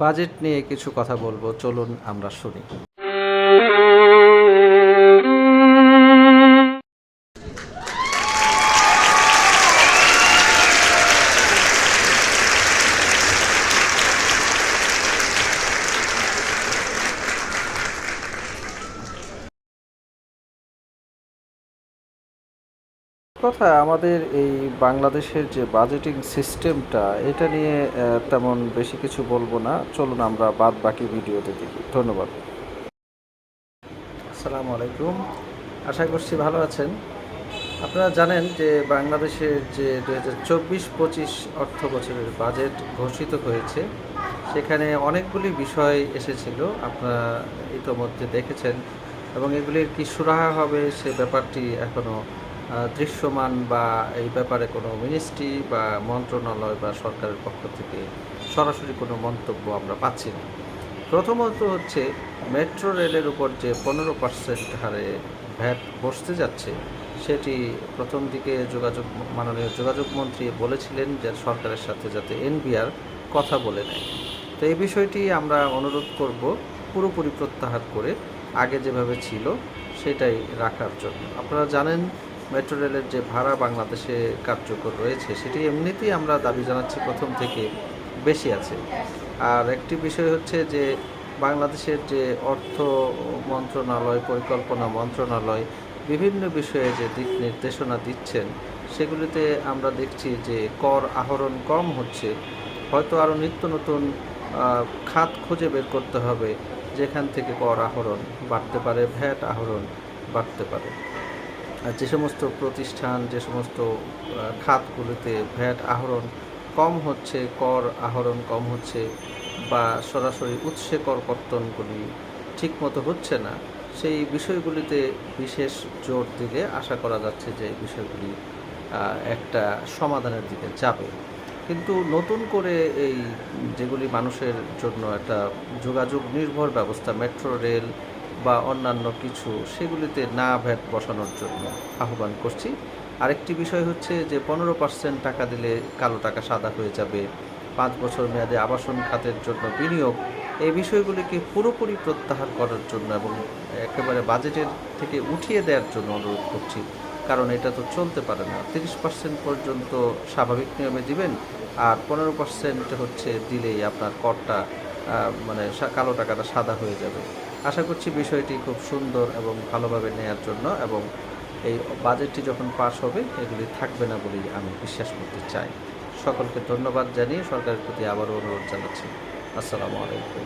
Budget নিয়ে কিছু কথা বলব চলুন আমরা শুনি। কথা, আমাদের এই বাংলাদেশের যে বাজেটিং সিস্টেমটা এটা নিয়ে তেমন বেশি কিছু বলব না। চলুন আমরা বাদ বাকি ভিডিওতে দেখি। ধন্যবাদ। আসসালামু আলাইকুম। আশা করছি ভালো আছেন। আপনারা জানেন যে বাংলাদেশের যে দু হাজার চব্বিশ পঁচিশ অর্থ বছরের বাজেট ঘোষিত হয়েছে, সেখানে অনেকগুলি বিষয় এসেছিল, আপনারা ইতোমধ্যে দেখেছেন এবং এগুলির কি সুরাহা হবে সে ব্যাপারটি এখনও দৃশ্যমান বা এই ব্যাপারে কোনো মিনিস্ট্রি বা মন্ত্রণালয় বা সরকারের পক্ষ থেকে সরাসরি কোনো মন্তব্য আমরা পাচ্ছি না। প্রথমত হচ্ছে, মেট্রো রেলের উপর যে পনেরো পার্সেন্ট হারে ভ্যাট বসতে যাচ্ছে, সেটি প্রথম দিকে যোগাযোগ, মাননীয় যোগাযোগ মন্ত্রী বলেছিলেন যে সরকারের সাথে যাতে এনবিআর কথা বলে নেয়। তো এই বিষয়টি আমরা অনুরোধ করব পুরোপুরি প্রত্যাহার করে আগে যেভাবে ছিল সেটাই রাখার জন্য। আপনারা জানেন মেট্রো রেলের যে ভাড়া বাংলাদেশে কার্যকর রয়েছে, সেটি এমনিতেই আমরা দাবি জানাচ্ছি প্রথম থেকে বেশি আছে। আর একটি বিষয় হচ্ছে যে, বাংলাদেশের যে অর্থ মন্ত্রণালয়, পরিকল্পনা মন্ত্রণালয় বিভিন্ন বিষয়ে যে দিক নির্দেশনা দিচ্ছেন, সেগুলিতে আমরা দেখছি যে কর আহরণ কম হচ্ছে। হয়তো আরও নিত্য নতুন খাত খুঁজে বের করতে হবে, যেখান থেকে কর আহরণ বাড়তে পারে, ভ্যাট আহরণ বাড়তে পারে। যে সমস্ত প্রতিষ্ঠান, যে সমস্ত খাতগুলোতে ভ্যাট আহরণ কম হচ্ছে, কর আহরণ কম হচ্ছে বা সরাসরি উৎসে কর কর্তনগুলি ঠিকমতো হচ্ছে না, সেই বিষয়গুলিতে বিশেষ জোর দিলে আশা করা যাচ্ছে যে বিষয়গুলি একটা সমাধানের দিকে যাবে। কিন্তু নতুন করে এই যেগুলি মানুষের জন্য একটা যোগাযোগ নির্ভর ব্যবস্থা, মেট্রো রেল বা অন্যান্য কিছু, সেগুলিতে না ভ্যাট বসানোর জন্য আহ্বান করছি। আরেকটি বিষয় হচ্ছে যে, পনেরো পার্সেন্ট টাকা দিলে কালো টাকা সাদা হয়ে যাবে। পাঁচ বছর মেয়াদে আবাসন খাতের জন্য বিনিয়োগ। এই বিষয়গুলিকে পুরোপুরি প্রত্যাহার করার জন্য এবং একেবারে বাজেটের থেকে উঠিয়ে দেওয়ার জন্য অনুরোধ করছি। কারণ এটা তো চলতে পারে না। তিরিশ পার্সেন্ট পর্যন্ত স্বাভাবিক নিয়মে দিবেন, আর পনেরো পার্সেন্ট হচ্ছে দিলেই আপনার করটা মানে কালো টাকাটা সাদা হয়ে যাবে। আশা করছি বিষয়টি খুব সুন্দর এবং ভালোভাবে নেয়ার জন্য এবং এই বাজেটটি যখন পাশ হবে, এগুলি থাকবে না বলেই আমি বিশ্বাস করতে চাই। সকলকে ধন্যবাদ জানিয়ে সরকারের প্রতি আবারও অনুরোধ জানাচ্ছি। আসসালামু আলাইকুম।